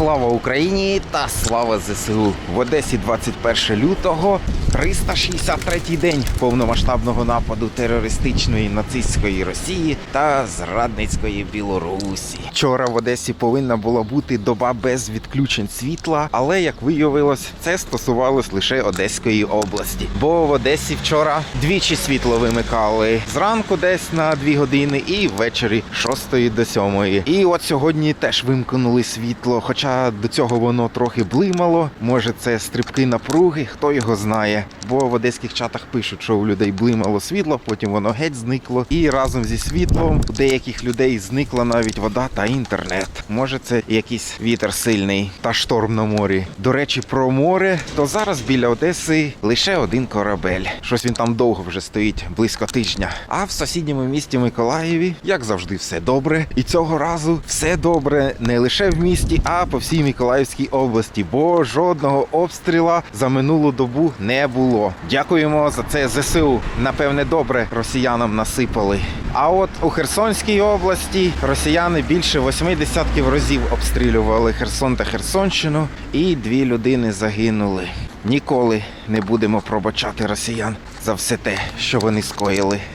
Слава Україні та слава ЗСУ! В Одесі 21 лютого, 363-й день повномасштабного нападу терористичної нацистської Росії та зрадницької Білорусі. Вчора в Одесі повинна була бути доба без відключень світла, але як виявилось, це стосувалось лише Одеської області. Бо в Одесі вчора двічі світло вимикали зранку, десь на 2 години, і ввечері з 6 до 7. І от сьогодні теж вимкнули світло, хоча до цього воно трохи блимало. Може, це стрибки напруги, хто його знає. Бо в одеських чатах пишуть, що у людей блимало світло, потім воно геть зникло. І разом зі світлом у деяких людей зникла навіть вода та інтернет. Може, це якийсь вітер сильний та шторм на морі. До речі, про море, то зараз біля Одеси лише один корабель. Щось він там довго вже стоїть, близько тижня. А в сусідньому місті Миколаєві, як завжди, все добре. І цього разу все добре не лише в місті, а по всій Миколаївській області, бо жодного обстріла за минулу добу не було. Дякуємо за це ЗСУ. Напевне, добре росіянам насипали. А от у Херсонській області росіяни більше восьми десятків разів обстрілювали Херсон та Херсонщину, і дві людини загинули. Ніколи не будемо пробачати росіян за все те, що вони скоїли